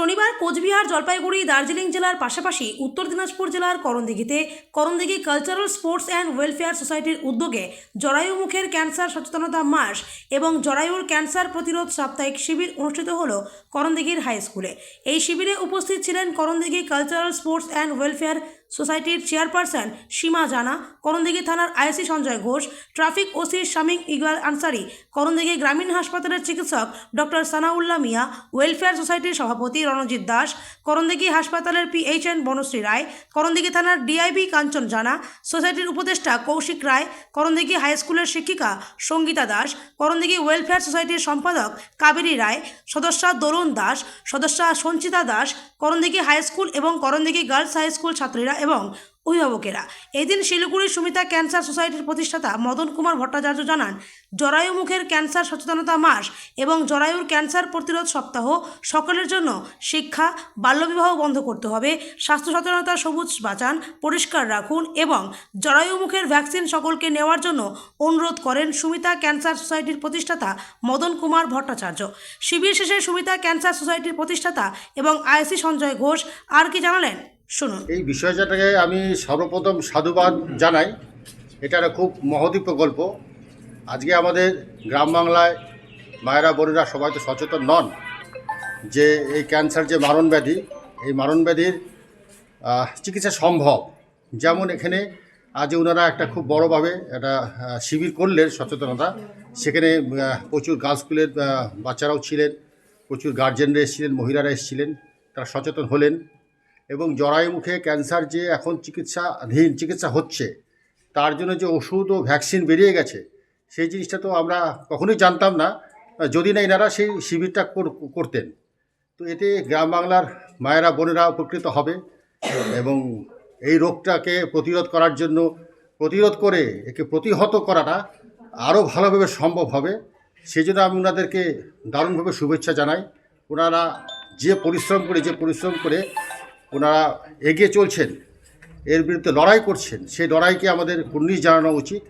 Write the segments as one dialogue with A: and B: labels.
A: শনিবার কোচবিহার, জলপাইগুড়ি, দার্জিলিং জেলার পাশাপাশি উত্তর দিনাজপুর জেলার করণদিঘিতে Karandighi cultural sports and welfare সোসাইটির উদ্যোগে জরায়ু মুখের ক্যান্সার সচেতনতা মাস এবং জরায়ুর ক্যান্সার প্রতিরোধ সাপ্তাহিক শিবির অনুষ্ঠিত হল করণদিঘির হাই স্কুলে। এই শিবিরে উপস্থিত ছিলেন Karandighi cultural sports and welfare সোসাইটির চেয়ারপারসন সীমা জানা, করণদিঘি থানার IC Sanjay Ghosh, traffic OC Shamim Iqbal Ansari, Karandighi গ্রামীণ হাসপাতালের চিকিৎসক ডক্টর সানাউল্লাহ মিয়া, ওয়েলফেয়ার সোসাইটির সভাপতি রণজিৎ দাস, করণদিঘি হাসপাতালের পিএইচএন বনশ্রী রায়, করণদিঘি থানার ডিআইবি কাঞ্চন জানা, সোসাইটির উপদেষ্টা কৌশিক রায়, করণদিঘি হাই স্কুলের শিক্ষিকা সঙ্গীতা দাস, করণদিঘি ওয়েলফেয়ার সোসাইটির সম্পাদক কাবেরী রায়, সদস্যা দরুণ দাস, সদস্যা সঞ্চিতা দাস, করণদিঘি হাই স্কুল এবং করণদিঘি গার্লস হাই স্কুল ছাত্রীরা এবং অভিভাবকেরা। এদিন শিলিগুড়ি সুমিতা ক্যান্সার সোসাইটির প্রতিষ্ঠাতা মদন কুমার ভট্টাচার্য জানান, জরায়ু মুখের ক্যান্সার সচেতনতা মাস এবং জরায়ুর ক্যান্সার প্রতিরোধ সপ্তাহ সকলের জন্য শিক্ষা, বাল্যবিবাহ বন্ধ করতে হবে, স্বাস্থ্য সচেতনতা সবুজ বাঁচান, পরিষ্কার রাখুন এবং জরায়ু মুখের ভ্যাকসিন সকলকে নেওয়ার জন্য অনুরোধ করেন সুমিতা ক্যান্সার সোসাইটির প্রতিষ্ঠাতা মদন কুমার ভট্টাচার্য। শিবির শেষে সুমিতা ক্যান্সার সোসাইটির প্রতিষ্ঠাতা এবং আইসি সঞ্জয় ঘোষ আর কি জানালেন? শুনুন।
B: এই বিষয়টাকে আমি সর্বপ্রথম সাধুবাদ জানাই। এটা একটা খুব মহতি প্রকল্প। আজকে আমাদের গ্রাম বাংলায় মায়েরা বোনেরা সবাই তো সচেতন নন যে এই ক্যান্সার যে মারণ ব্যাধি এই মারণ ব্যাধির চিকিৎসা সম্ভব। যেমন এখানে আজ ওনারা একটা খুব বড়োভাবে একটা শিবির করলেন সচেতনতা। সেখানে প্রচুর গার্লস স্কুলের বাচ্চারাও ছিলেন, প্রচুর গার্জেনরা এসেছিলেন, মহিলারা এসেছিলেন, তারা সচেতন হলেন। এবং জরায়ু মুখে ক্যান্সার যে এখন চিকিৎসাধীন চিকিৎসা হচ্ছে, তার জন্য যে ওষুধ ও ভ্যাকসিন বেরিয়ে গেছে, সেই জিনিসটা তো আমরা কখনোই জানতাম না। যদি না এনারা সেই শিবিরটা কর- করতেন। তো এতে গ্রাম বাংলার মায়েরা, বোনেরা উপকৃত হবে এবং এই রোগটাকে প্রতিরোধ করার জন্য, প্রতিরোধ করে একে প্রতিহত করাটা আরও ভালোভাবে সম্ভব হবে। সেই জন্য আমি ওনাদেরকে দারুণভাবে শুভেচ্ছা জানাই। ওনারা যে পরিশ্রম করে, যে পরিশ্রম করে ওনারা এগিয়ে চলছেন এর বিরুদ্ধে লড়াই করছেন সেই লড়াইকে আমাদের কুর্নিশ জানানো উচিত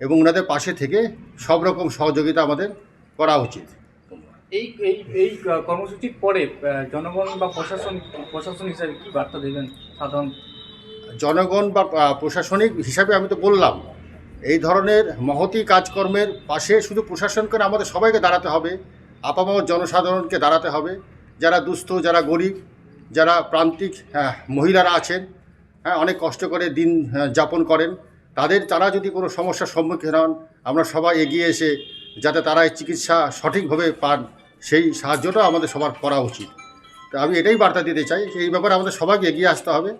B: এবং ওনাদের পাশে থেকে সব রকম সহযোগিতা আমাদের করা উচিত।
C: এই এই এই কর্মসূচির পরে জনগণ বা প্রশাসন প্রশাসন হিসাবে কী বার্তা দেবেন সাধারণ?
B: জনগণ বা প্রশাসনিক হিসাবে আমি তো বললাম এই ধরনের মহতি কাজকর্মের পাশে শুধু প্রশাসনকে আমাদের সবাইকে দাঁড়াতে হবে আপামর জনসাধারণকে দাঁড়াতে হবে যারা দুস্থ যারা গরিব যারা প্রান্তিক হ্যাঁ, মহিলারা আছেন হ্যাঁ অনেক কষ্ট করে দিন হ্যাঁ, যাপন করেন তাদের তারা যদি কোনো সমস্যার সম্মুখীন হন আমরা সবাই এগিয়ে এসে যাতে তারা এই চিকিৎসা সঠিকভাবে পান সেই সাহায্যটা আমাদের সবার করা উচিত। তো আমি এটাই বার্তা দিতে চাই এই ব্যাপারে আমাদের সবাইকে এগিয়ে আসতে হবে।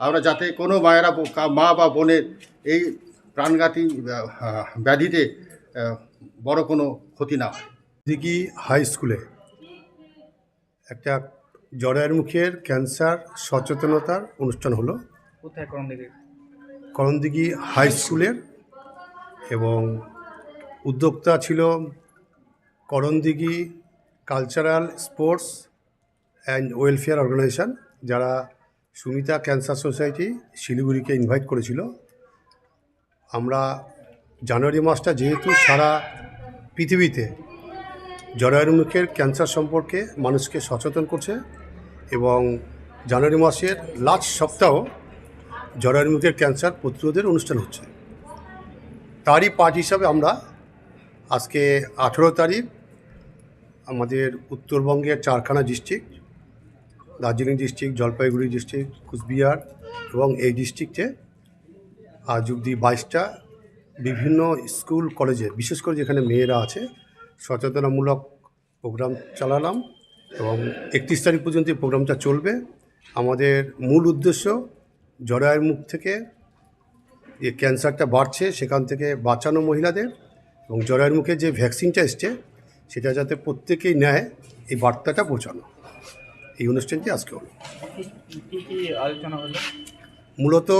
B: আমরা যাতে কোনো মায়েরা মা বা বোনের এই প্রাণঘাতী ব্যাধিতে বড় কোনো ক্ষতি না হয়।
D: হাই স্কুলে একটা জরায়ের মুখের ক্যান্সার সচেতনতার অনুষ্ঠান হলো
C: কোথায়? করণ দিকে
D: করণদিঘি হাই স্কুলের এবং উদ্যোক্তা ছিল Karandighi cultural sports and welfare organisation যারা সুমিতা ক্যান্সার সোসাইটি শিলিগুড়িকে ইনভাইট করেছিল। আমরা জানুয়ারি মাসটা যেহেতু সারা পৃথিবীতে জরায়ুর মুখের ক্যান্সার সম্পর্কে মানুষকে সচেতন করছে এবং জানুয়ারি মাসের লাস্ট সপ্তাহ জরায়ুর মুখের ক্যান্সার প্রতিরোধের অনুষ্ঠান হচ্ছে। তারই পার্ট হিসাবে আমরা আজকে আঠেরো তারিখ আমাদের উত্তরবঙ্গের চারখানা district Darjeeling district Jalpaiguri district Coochbehar এবং এই ডিস্ট্রিক্টে আজ অবধি বাইশটা বিভিন্ন স্কুল, কলেজে, বিশেষ করে যেখানে মেয়েরা আছে সচেতনামূলক প্রোগ্রাম চালালাম এবং একত্রিশ তারিখ পর্যন্ত এই প্রোগ্রামটা চলবে। আমাদের মূল উদ্দেশ্য জরায়ের মুখ থেকে যে ক্যান্সারটা বাড়ছে সেখান থেকে বাঁচানো মহিলাদের এবং জরায়ের মুখে যে ভ্যাকসিনটা এসছে সেটা যাতে প্রত্যেকেই নেয় এই বার্তাটা পৌঁছানো। এই অনুষ্ঠানটি আজকে হলো। মূলত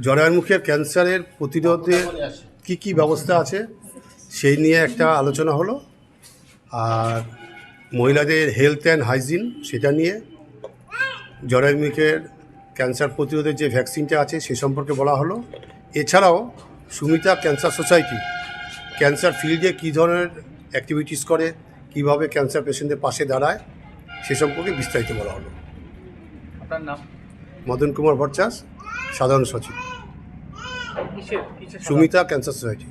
D: জরায়ের মুখের ক্যান্সারের প্রতিরোধে কি কি ব্যবস্থা আছে? সেই নিয়ে একটা আলোচনা হলো। আর মহিলাদের হেলথ অ্যান্ড হাইজিন সেটা নিয়ে জরায়ের মুখের ক্যান্সার প্রতিরোধের যে ভ্যাকসিনটা আছে সে সম্পর্কে বলা হলো। এছাড়াও সুমিতা ক্যান্সার সোসাইটি ক্যান্সার ফিল্ডে কী ধরনের অ্যাক্টিভিটিস করে কীভাবে ক্যান্সার পেশেন্টদের পাশে দাঁড়ায় সে সম্পর্কে বিস্তারিত বলা হলো।
C: আপনার নাম?
D: মদন কুমার ভট্টাচ সাধারণ সচিব। Sumita cancer society